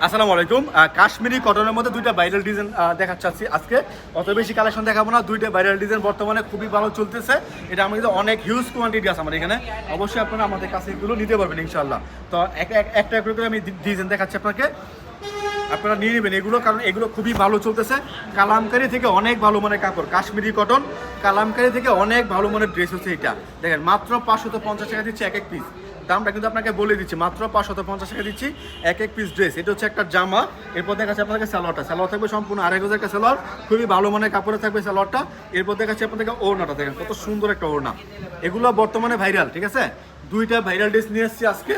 আসসালামু আলাইকুম। কাশ্মীরি কটনের মধ্যে দুইটা ভাইরাল ডিজাইন দেখাচ্ছি আজকে আজকে। অত বেশি কালেকশন দেখাবো না, দুইটা ভাইরাল ডিজাইন বর্তমানে খুবই ভালো চলতেছে। এটা আমাদের অনেক হিউজ কোয়ান্টিটি আছে আমার এখানে। অবশ্যই আপনারা আমাদের কাছে এগুলো নিতে পারবেন ইনশাল্লাহ তো এক এক- একটা করে আমি ডিজাইন দেখাচ্ছি আপনাকে। আপনারা নিয়ে নেবেন এগুলো, কারণ এগুলো খুবই ভালো চলতেছে। কালামকারি থেকে অনেক ভালো মানের কাপড়, কাশ্মীরি কটন কালামকারি থেকে অনেক ভালো মানের ড্রেস হচ্ছে এটা। দেখেন, মাত্র পাঁচশত পঞ্চাশ টাকা দিচ্ছে এক এক পিস দামটা কিন্তু আপনাকে বলে দিচ্ছি, মাত্র পাঁচশত পঞ্চাশ টাকা দিচ্ছি, এক এক পিস ড্রেস এটা হচ্ছে একটা জামা, এরপর দেখা যাচ্ছে আপনাদের সালোয়ারটা। সালোয়ার থাকবে সম্পূর্ণ আড়াই হাজার একটা সালোয়ার, খুবই ভালো মানের কাপড়ে থাকবে সালোয়ারটা। এরপর দেখা যাচ্ছে আপনাদেরকে ওড়নাটা, দেখেন কত সুন্দর একটা ওড়না। এগুলো বর্তমানে ভাইরাল ঠিক আছে? দুইটা ভাইরাল ড্রেস নিয়ে এসেছি আজকে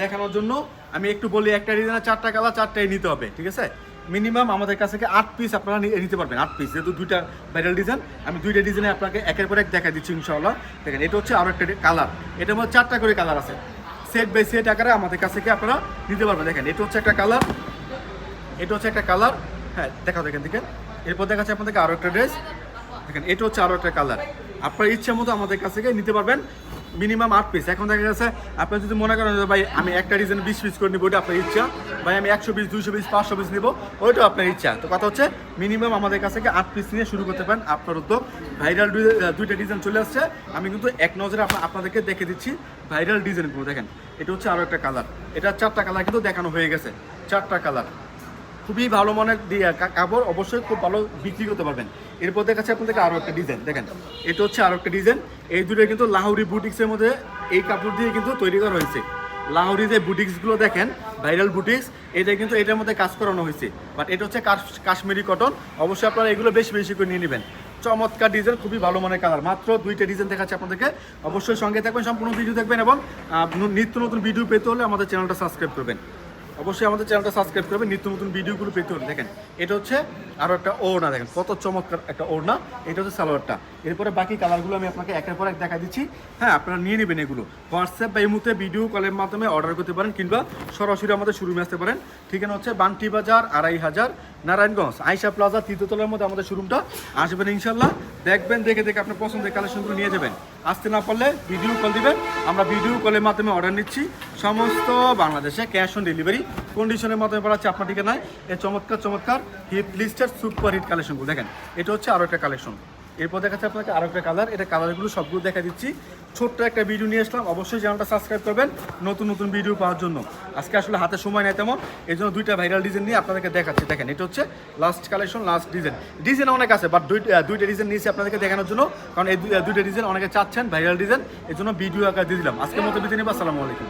দেখানোর জন্য। আমি একটু বলি একটা ডিজাইনে চারটা কালার, চারটাই নিতে হবে, ঠিক আছে? মিনিমাম আমাদের কাছ থেকে আট পিস আপনারা নিতে পারবেন, আট পিস যেহেতু দুইটা ভাইরাল ডিজাইন আমি দুইটা ডিজাইনে আপনাকে একের পর এক দেখা দিচ্ছি, ইনশাআল্লাহ। দেখেন, এটা হচ্ছে আরও একটা কালার এটার মধ্যে চারটা করে কালার আছে। সেট বাই সেট আকারে আমাদের কাছ থেকে আপনারা নিতে পারবেন। দেখেন, এটা হচ্ছে একটা কালার এটা হচ্ছে একটা কালার হ্যাঁ দেখাও দেখেন দিকে এরপর দেখাচ্ছে আপনাদেরকে আরও একটা ড্রেস দেখেন, এটা হচ্ছে আরও একটা কালার আপনার ইচ্ছা মতো আমাদের কাছ থেকে নিতে পারবেন। মিনিমাম আট পিস এখন দেখা যাচ্ছে আপনার যদি মনে করেন ভাই, আমি একটা ডিজাইন বিশ পিস করে নিবো, ওইটা আপনার ইচ্ছা। ভাই, আমি একশো পিস দুইশো পিস পাঁচশো পিস নিবো, ওইটাও আপনার ইচ্ছা। তো কথা হচ্ছে, মিনিমাম আমাদের কাছ থেকে আট পিস নিয়ে শুরু করতে পারেন। আপনার উদ্যোগ ভাইরাল দুইটা ডিজাইন চলে আসছে। আমি কিন্তু এক নজরে আপনা- আপনাদেরকে দেখে দিচ্ছি ভাইরাল ডিজাইনগুলো দেখেন, এটা হচ্ছে আরও একটা কালার এটা চারটা কালার কিন্তু দেখানো হয়ে গেছে। চারটা কালার খুবই ভালো দিয়ে কাপড় অবশ্যই খুব ভালো বিক্রি করতে পারবেন। এরপর দেখাচ্ছে আপনাদেরকে আরও একটা ডিজাইন দেখেন। এটা হচ্ছে আরও একটা ডিজাইন এই দুটো কিন্তু লাহোরি বুটিক্সের মধ্যে এই কাপড় দিয়ে কিন্তু তৈরি করা হয়েছে। লাহোরি যে বুটিক্সগুলো দেখেন ভাইরাল বুটিক্স এটা কিন্তু এটার মধ্যে কাজ করানো হয়েছে। বাট এটা হচ্ছে কাশ- কাশ্মীরি কটন অবশ্যই আপনারা এগুলো বেশি বেশি করে নিয়ে নেবেন। চমৎকার ডিজাইন খুবই ভালো মানের কালার মাত্র দুইটা ডিজাইন দেখাচ্ছে আপনাদেরকে। অবশ্যই সঙ্গে থাকবেন, সম্পূর্ণ ভিডিও দেখবেন এবং নিত্য নতুন ভিডিও পেতে হলে আমাদের চ্যানেলটা সাবস্ক্রাইব করবেন। অবশ্যই আমাদের চ্যানেলটা সাবস্ক্রাইব করবেন, নিত্য নতুন ভিডিওগুলো পেতে হলে। দেখেন, এটা হচ্ছে আরও একটা ওড়না, দেখেন, কত চমৎকার একটা ওড়না। এটা হচ্ছে সালোয়ারটা। এরপরে বাকি কালারগুলো আমি আপনাকে একের পর এক দেখা দিচ্ছি। হ্যাঁ আপনারা নিয়ে নেবেন এগুলো। হোয়াটসঅ্যাপ বা এই মুহূর্তে ভিডিও কলের মাধ্যমে অর্ডার করতে পারেন কিংবা সরাসরি আমাদের শোরুমে আসতে পারেন। ঠিকানা হচ্ছে বান্টি বাজার, আড়াই হাজার, নারায়ণগঞ্জ আইসা প্লাজা তৃতীয়তলার মধ্যে আমাদের শোরুমটা আসবেন ইনশাল্লাহ। দেখবেন, দেখে দেখে আপনার পছন্দের কালেকশনগুলো নিয়ে যাবেন। আসতে না পারলে ভিডিও কল দিবেন। আমরা ভিডিও কলের মাধ্যমে অর্ডার নিচ্ছি। সমস্ত বাংলাদেশে ক্যাশ অন ডেলিভারি কন্ডিশনের মাধ্যমে পাঠাচ্ছি আপনার ঠিকানায়। এই চমৎকার চমৎকার হিট লিস্টের সুপার হিট কালেকশনগুলো দেখেন, এটা হচ্ছে আরও একটা কালেকশন এরপর দেখাচ্ছে আপনাকে আরও একটা কালার এটা কালারগুলো সবগুলো দেখা দিচ্ছি। ছোট্ট একটা ভিডিও নিয়ে আসলাম। অবশ্যই চ্যানেলটা সাবস্ক্রাইব করবেন নতুন নতুন ভিডিও পাওয়ার জন্য। আজকে আসলে হাতে সময় নেই তেমন। এই জন্য দুইটা ভাইরাল ডিজাইন নিয়ে আপনাদেরকে দেখাচ্ছি। দেখেন, এটা হচ্ছে last collection last design design অনেক আছে বাট দুইটা ডিজাইন নিয়েছি আপনাদেরকে দেখানোর জন্য। কারণ এই দুইটা ডিজাইন অনেকে চাচ্ছেন ভাইরাল ডিজাইন এই জন্য ভিডিও আকার দিয়ে দিলাম। আজকের মতো বিদায় নেব। আসসালামু আলাইকুম।